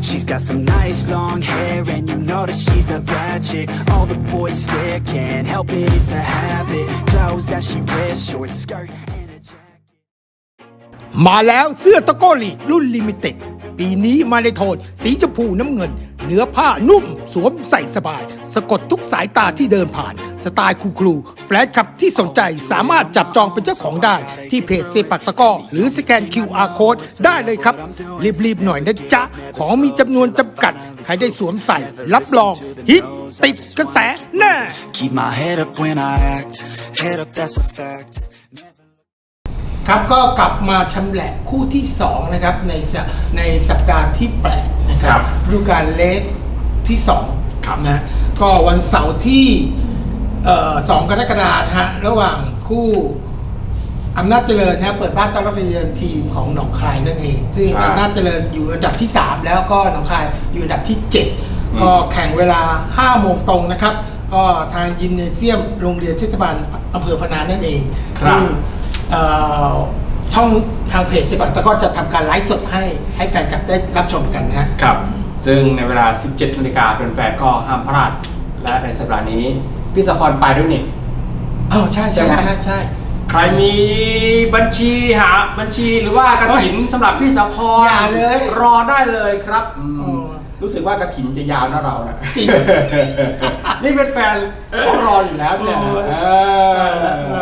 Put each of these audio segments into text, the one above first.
She's got some nice long hair and you know that she's a bad chick All the boys stare, can't help it, it's a habit Clothes that she wears, short skirt and a jacket มาแล้วเสื้อตะโกลีรุ่นลิมิเต็ด ปีนี้มาในโทนสีชมพูน้ำเงิน เนื้อผ้านุ่ม สวมใส่สบาย สะกดทุกสายตาที่เดินผ่าน สไตล์คูครูแฟลชขับที่สนใจสามารถจับจองเป็นเจ้าของได้ ที่เพจเซปักตะก้อหรือสแกน QR Code ได้เลยครับ รีบๆหน่อยนะจ๊ะ ของมีจำนวนจำกัด ใครได้สวมใส่รับรอง ฮิตติดกระแสแน่ Keep my head up when I act Head up, that's a fact ครับก็กลับมาชำแหละคู่ที่2นะครับในสในสัปดาห์ที่แปดนะคครัรับบฤดูกาลเล็กที่2ครับ นะก็วันเสาร์ที่เอ่อ2กรกฎาคมนะฮะระหว่างคู่อำนาจเจริญนะเปิดบ้านต้อนรับเยือนทีมของหนองคายนั่นเอง ซึ่งครับ อำนาจเจริญอยู่อันดับที่ 3 แล้วก็หนองคายอยู่อันดับที่ 7 ก็แข่งเวลา5โมงตรงนะครับ ก็ทางยิมเนเซียมโรงเรียนเทศบาลอำเภอพนานั่นเองครับ ซึ่งเอ่อ ช่องทางเพจสิบัตก็จะทำการไลฟ์สดให้ให้แฟนคลับได้รับชมกันนะฮะ ครับ ซึ่งในเวลา 17นาฬิกาแฟนๆก็ห้ามพลาด และในสัปดาห์นี้ พี่สะครไปด้วยนี่ อ๋อใช่ใช่ใช่ไหม ใช่ใช่ ใครมีบัญชีหาบัญชีหรือว่ากระถินสำหรับพี่สะครอย่าเลย รอได้เลยครับอืมอ๋อ รู้สึกว่ากระถินจะยาวนะเรานะจริง นี่เป็นแฟนเขารออยู่แล้วเนี่ยโอ้ยเอตายแล้วอ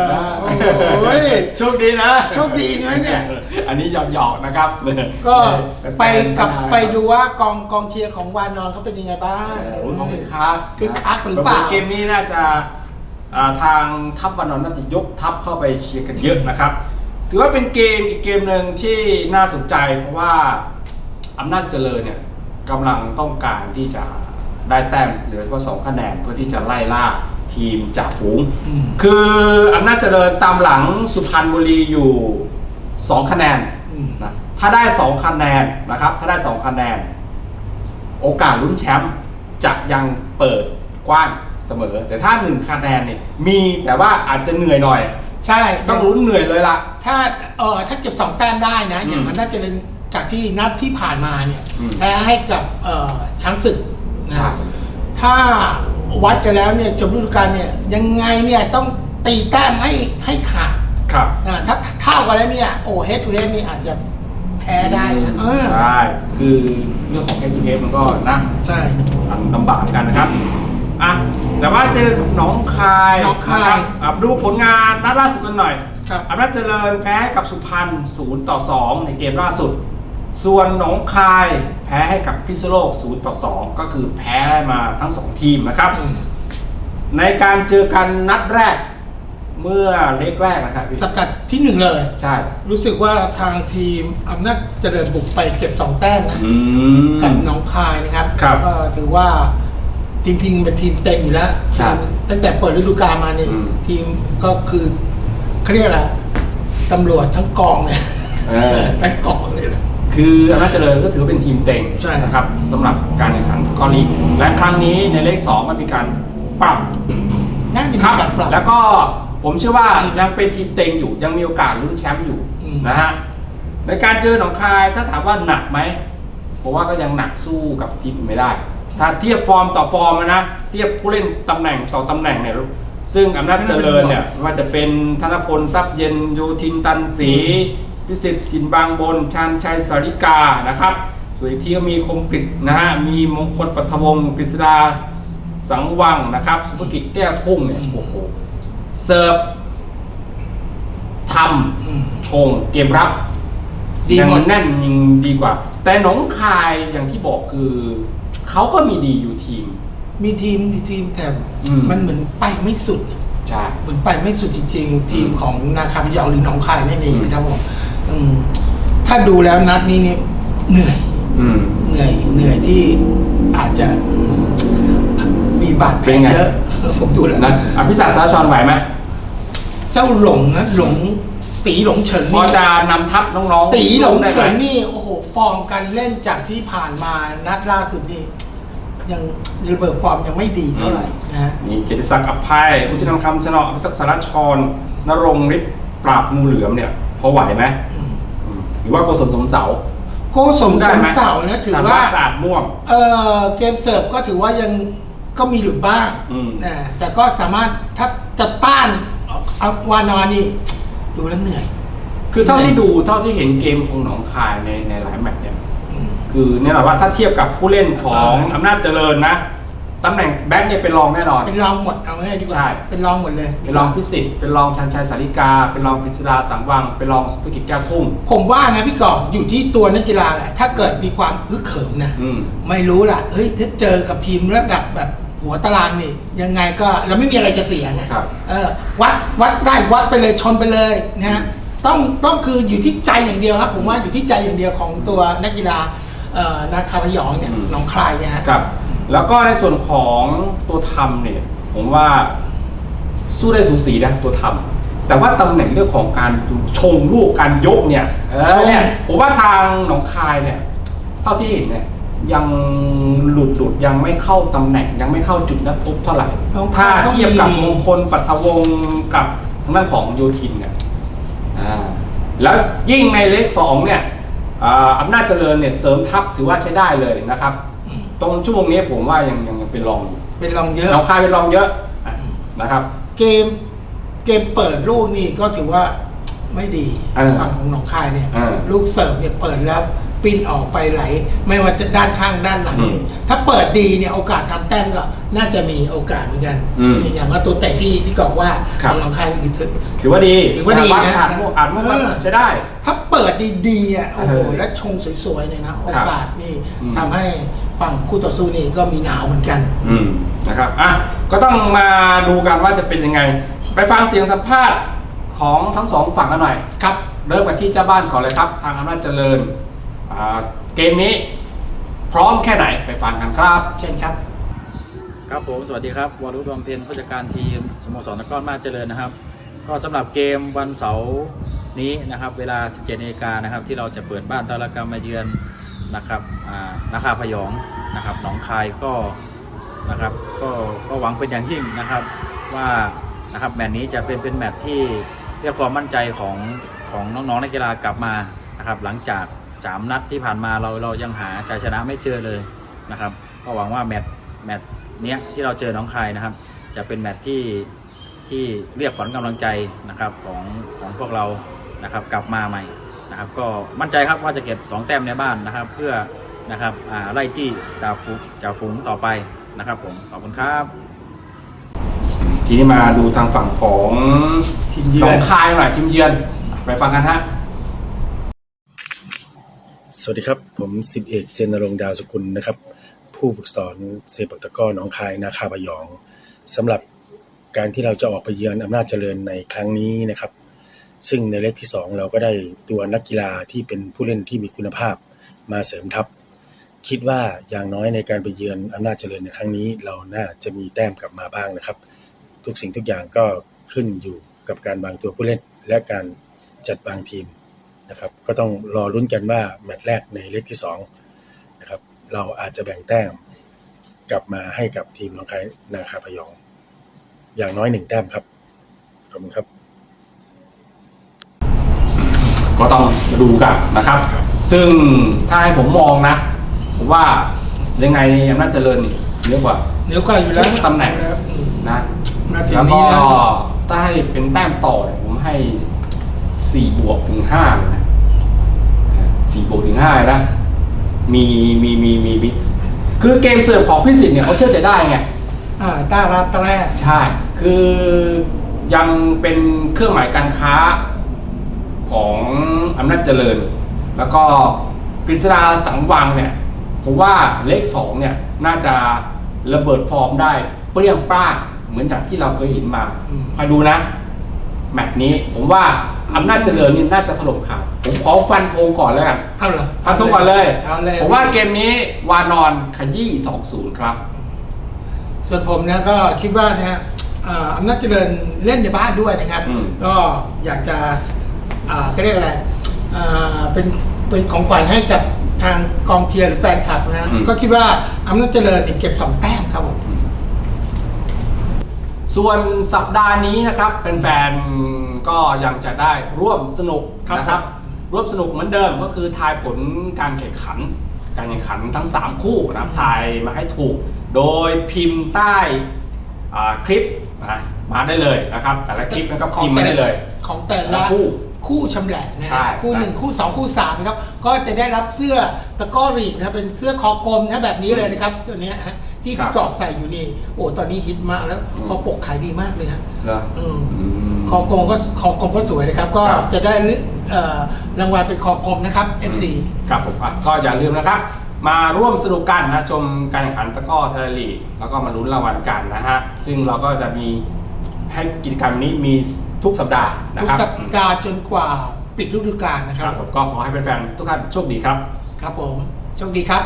โอ้ยโชคดีนะโชคดีนะเนี่ย อันนี้หยอกๆนะครับ ก็ไปแฟนๆกลับนะครับไปดูว่ากองกองเชียร์ของวานอนเขาเป็นยังไงบ้างโอ้ยเขาคึกคักคึกคักหรือเปล่าเกมนี้น่าจะอ่าทางทัพวันนอนน่าจะยกทัพเข้าไปเชียร์กันเยอะนะครับ ถือว่าเป็นเกมอีกเกมหนึ่งที่น่าสนใจเพราะว่าอำนาจเจริญเนี่ย กำลังต้องการที่จะได้แต้มเหลือเฉพาะสองคะแนนเพื่อที่จะไล่ล่าทีมจ่าฝูงอืมคืออำนาจเจริญตามหลังสุพรรณบุรีอยู่สองคะแนนอืมนะถ้าได้สองคะแนนนะครับ ถ้าได้สองคะแนน โอกาสลุ้นแชมป์จะยังเปิดกว้างเสมอ แต่ถ้าหนึ่งคะแนนเนี่ยมีแต่ว่าอาจจะเหนื่อยหน่อย ใช่ ต้องลุ้นเหนื่อยเลยล่ะ ถ้าเออถ้าเก็บสองแต้มได้นะ อย่างอืมมันน่าจะเป็น จากที่นัดที่ผ่านมาเนี่ยอืม แพ้ให้กับเอ่อช้างศึกนะใช่ถ้าวัดกันแล้วเนี่ยจบฤดูกาลเนี่ยยังไงเนี่ยต้องตีแต้มให้ให้ขาดครับ นะถ้าเท่ากันแล้วเนี่ยโอ้เฮดทูเฮดนี่อาจจะแพ้ได้นะเออใช่ คือเรื่องของเฮดทูเฮดมันก็นะใช่อันลำบากกันนะครับ อะ แต่ว่าเจอกับหนองคายหนองคายนะครับอะดูผลงานนัดล่าสุดกันหน่อยครับ อำนาจเจริญแพ้กับสุพรรณ0ต่อ 2 ในเกมล่าสุด ส่วนหนองคายแพ้ให้กับพิษณุโลก 0 ต่อ 2 ก็คือแพ้มาทั้ง 2 ทีมนะครับอืมในการเจอกันนัดแรกเมื่อเล็กแรกนะครับพี่สัปดาห์ที่หนึ่งเลย ใช่ รู้สึกว่าทางทีมอำนาจเจริญบุกไปเก็บสองแต้มนะอืมกับหน้องคายนะครับครับก็ถือว่าทีมทีมเป็นทีมเต็งอยู่แล้วใช่ตั้งแต่เปิดฤดูกาลมานี่อืมทีมก็คือเขาเรียกอะไรตำรวจทั้งกองเลยเออทั้งกองเลยนะ คืออำนาจเจริญก็ถือว่าเป็นทีมเต็งใช่ นะครับสำหรับการแข่งขันกอลีกและครั้งนี้ในเลข2มันมีการปรับ น่าจะมีครับการปรับ แล้วก็ผมเชื่อว่ายังเป็นทีมเต็งอยู่ยังมีโอกาสลุ้นแชมป์อยู่อืม นะฮะในการเจอหนองคายถ้าถามว่าหนักไหมผมว่าก็ยังหนักสู้กับทีมอื่นไม่ได้ ถ้าเทียบฟอร์มต่อฟอร์มนะเทียบผู้เล่นตำแหน่งต่อตำแหน่งเนี่ยซึ่งอำนาจเจริญเนี่ยไม่ว่าจะเป็นธนพลทรัพย์เย็นโยธินตันศรี พิสิทธิ์กินบางบนชันชัยสาริกานะครับ ส่วนอีกทีก็มีคมกริตนะฮะมีมงคลปัทวงศ์กฤษดาสังวังนะครับสุภกิจแก้วทุ่งเนี่ยโอ้โหเสิร์ฟทอืมำชงเกมรับดียังหมดแน่นยิงดีกว่า แต่หนองคายอย่างที่บอกคือเขาก็มีดีอยู่ทีม มีทีมมีทีมแต่อืมมันเหมือนไปไม่สุดใช่เหมือนไปไม่สุดจริง ๆ ทีมของนาคาพยาวหรือหนองคายนั่นเองนะครับผม อืมถ้าดูแล้วนัดนี้นี่เหนื่อย อืม เหนื่อยเหนื่อยที่อาจจะ มีบาดแผลเป็นไง เยอะ ผมดูแล้วนะอภิษาสารชรไหวไหมเจ้าหลงนะหลงตีหลงเฉินพอนี่จะนำทัพน้องๆตีหลงได้ไเฉินนี่โอ้โหฟอร์มการเล่นจากที่ผ่านมานัดล่าสุดนี่ยังระเบิดฟอร์มยังไม่ดีเท่าไหร่นะฮะ มีเกียรติศักดิ์อภัยอุทินำคำชนะอภิศักดิ์สารชรนรงฤทธิ์ปราบงูเหลือมเนี่ยพ อไหวไหมอืมอืมหรือว่าโกศลสมเสาโโกสมสมเสานะถือว่าสะอาดม่วง เออเกมเสิร์ฟก็ถือว่ายังก็มีหลุดบ้างอืม นะแต่ก็สามารถถ้าจะต้านเอาวานอนนี่ดูแล้วเหนื่อยคือเท่าที่ดูเท่าที่เห็นเกมของหนองคายในในหลายแมตช์เนี่ย อืม คือแน่นอนว่าถ้าเทียบกับผู้เล่นของอ่าอำนาจเจริญนะ ตำแหน่งแบ็คเนี่ยเป็นรองแน่นอน เป็นรองหมดเอาง่ายๆดีกว่าใช่เป็นรองหมดเลยเป็นรองพิสิทธิ์เป็นรองชันชัยสาริกา เป็นรองกฤษดาสังวัง เป็นรองสุภกิจแก้วทุ่งผมว่านะพี่กอบอยู่ที่ตัวนักกีฬาแหละถ้าเกิดมีความอึกเขิมนะอืม ไม่รู้ล่ะเฮ้ยถ้าเจอกับทีมระดับแบบหัวตารางนี่ ยังไงก็เราไม่มีอะไรจะเสียไงครับ เออวัดวัดได้วัดไปเลยชนไปเลยนะฮะต้องต้องคืออยู่ที่ใจอย่างเดียวครับ ผมว่าอยู่ที่ใจอย่างเดียวของตัวนักกีฬาเอ่อนาคาพยองเนี่ยอืมหนองคลายเนี่ยฮะ ครับ แล้วก็ในส่วนของตัวทำเนี่ย ผมว่าสู้ได้สูสีนะตัวทำแต่ว่าตำแหน่งเรื่องของการชงลูกการยกเนี่ยเออเนี่ยผมว่าทางหนองคายเนี่ย เท่าที่เห็นเนี่ยยังหลุดหลุดยังไม่เข้าตำแหน่งยังไม่เข้าจุดนัดพบเท่าไหร่ถ้าเทียบกับมงคลปัทวงกับทางด้านของโยธินเนี่ยอ่าแล้วยิ่งในเลขสองเนี่ยอ่าอำนาจเจริญเนี่ยเสริมทัพถือว่าใช้ได้เลยนะครับ ตรงชั่วโมงนี้ผมว่ายังยังยังเป็นรองอยู่เป็นรองเยอะ หนองคายเป็นรองเยอะอะนะครับ เกมเกมเปิดลูกนี่ก็ถือว่าไม่ดีเออฝั่งของหนองคายเนี่ยเออลูกเสิร์ฟเนี่ยเปิดแล้วปิ้นออกไปไหล ไม่ว่าจะด้านข้างด้านหลังอืมนี่ถ้าเปิดดีเนี่ยโอกาสทำแต้มก็น่าจะมีโอกาสเหมือนกันอืมนี่อย่างว่าตัวเตะที่พี่กอกว่าครับ หนองคายนี่ถือถือว่าดีถือว่าดีสรนะพัฒอาจมุ่งอาจมุ่งมั่นเออ ใช้ได้ ถ้าเปิดดีๆอะโอ้โหเออแล้วชงสวยๆเนี่ยนะโอกาสนี่อืม ทำให้ ฝั่งคู่ต่อสู้นี่ก็มีหนาวเหมือนกัน อืมนะครับอะก็ต้องมาดูกันว่าจะเป็นยังไง ไปฟังเสียงสัมภาษณ์ของทั้งสองฝั่งกันหน่อยครับ เริ่มกันที่เจ้าบ้านก่อนเลยครับ ทางอำนาจเจริญอ่าเกมนี้พร้อมแค่ไหนไปฟังกันครับ เช่นครับ ครับผมสวัสดีครับวรุษดวงเพ็ญผู้จัดการทีมสโมสรนครมาสเจริญนะครับ ก็สำหรับเกมวันเสาร์นี้นะครับ เวลา 17นาฬิกานะครับ ที่เราจะเปิดบ้านตารกรรมมาเยือน นะครับอ่านาคาพยองนะครับหนองคายก็นะครับก็ก็หวังเป็นอย่างยิ่งนะครับว่านะครับแมตช์นี้จะเป็นเป็นแมตช์ที่เรียกความมั่นใจของของน้องๆนักกีฬากลับมานะครับหลังจาก 3 นัดที่ผ่านมาเราเรายังหาชัยชนะไม่เจอเลยนะครับก็หวังว่าแมตช์แมตช์เนี้ยที่เราเจอน้องคายนะครับ จะเป็นแมตช์ที่ที่เรียกขวัญกำลังใจนะครับของของพวกเรานะครับกลับมาใหม่ นะครับก็มั่นใจครับว่าจะเก็บ 2 แต้มในบ้านนะครับ เพื่อนะครับอ่าไล่จี้จ่าฝูจ่าฝูงต่อไปนะครับผมขอบคุณครับ ทีนี้มาดูทางฝั่งของทีมเยือนหนองคายหน่อยทีมเยือนไปฟังกันฮะสวัสดีครับ ผมสิบเอกเจนรงค์ดาวสกุลนะครับ ผู้ฝึกสอนเซปักตะกร้อหนองคายนาคาบยองสำหรับการที่เราจะออกไปเยือนอำนาจเจริญในครั้งนี้นะครับ ซึ่งในเลขที่สองเราก็ได้ตัวนักกีฬาที่เป็นผู้เล่นที่มีคุณภาพมาเสริมทัพ คิดว่าอย่างน้อยในการไปเยือนอำนาจเจริญในครั้งนี้ เราน่าจะมีแต้มกลับมาบ้างนะครับ ทุกสิ่งทุกอย่างก็ขึ้นอยู่กับการวางตัวผู้เล่นและการจัดวางทีมนะครับ ก็ต้องรอลุ้นกันว่าแมตช์แรกในเลขที่สองนะครับเราอาจจะแบ่งแต้มกลับมาให้กับทีมน้องคายนาคาพยอง อย่างน้อยหนึ่งแต้มครับขอบคุณครับ ก็ต้องมาดูกันนะครับ ซึ่งถ้าให้ผมมองนะ ผมว่ายังไงอำนาจเจริญนี่เยอะกว่าเดี๋ยวก่อนอยู่แล้วตำแหน่งอืมนะมาถึงแล้วนี้ก็แล้วถ้าให้เป็นแต้มต่อเนี่ยผมให้สี่บวกถึงห้าเลยนะสี่บวกถึงห้านะมีมีมีมีมีคือเกมเสิร์ฟของพิสิทธิ์เนี่ยเขาเชื่อใจได้ไง อ่าตาราตาแรก ใช่ คือยังเป็นเครื่องหมายการค้า ของอำนาจเจริญ แล้วก็กฤษดาสังวังเนี่ยผมว่าเลขสองเนี่ยน่าจะระเบิดฟอร์มได้เปรี้ยงปร้างเหมือนอย่างที่เราเคยเห็นมาอืมคอยดูนะ แมตช์นี้ผมว่าอำนาจเจริญนี่น่าจะถล่มข่าวผมขอฟันธงก่อนแล้วกันเอาเหรอฟันธงก่อนเลยเอาเลยผมว่าเกมนี้วานอนขยี้2-0ครับ ส่วนผมนะก็คิดว่านะฮะอ่าอำนาจเจริญเล่นในบ้านด้วยนะครับอืมก็อยากจะอ่า เขาเรียกอะไรอ่าเป็นเป็นของขวัญให้กับทางกองเชียร์หรือแฟนคลับนะฮะก็คิดว่าอำนาจเจริญเนี่ยเก็บสองแต้มครับผม ส่วนสัปดาห์นี้นะครับเป็นแฟนๆก็ยังจะได้ร่วมสนุกครับนะครับ ผม ร่วมสนุกเหมือนเดิมก็คือทายผลการแข่งขัน การแข่งขันทั้ง 3 คู่นะครับทายมาให้ถูก โดยพิมพ์ใต้อ่าคลิปนะมาได้เลยนะครับ แต่ละคลิปนั้นก็พิมพ์มาได้เลย ของแต่ละคู่ คู่ชำแหละนะใช่ฮะคู่หนึ่งคู่สองคู่สามนะครับก็จะได้รับเสื้อตะกร้อรีกนะเป็นเสื้อคอกลมนะแบบนี้เลยนะครับตัวเนี้ยฮะที่ครัพี่บกรอกใส่อยู่นี่โอ้ตอนนี้ฮิตมากแล้วอืม คอปกขายดีมากเลยฮะเหรออืม อืม คอกลมก็คอกลมก็สวยนะครับ ก็ครับ จะได้เอ่อรางวัลเป็นคอกลมนะครับ FC ครับผมอะก็อย่าลืมนะครับ มาร่วมสนุกกันนะชมการแข่งขันตะกร้อไทยลีกแล้วก็มาลุ้นรางวัลกันนะฮะ ซึ่งเราก็จะมีให้กิจกรรมนี้มี ทุกสัปดาห์นะทุกครับสัปดาห์จนกว่าปิดฤดูกาลนะคครัรับบผมก็ขอให้แฟนๆทุกท่านโชคดีครับ ครับผมโชคดีครับ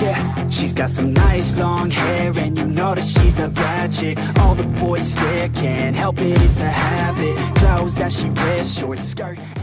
Yeah, she's got some nice long hair and you know that she's a bad chick All the boys stare, can't help it, it's a habit Clothes that she wears, short skirt and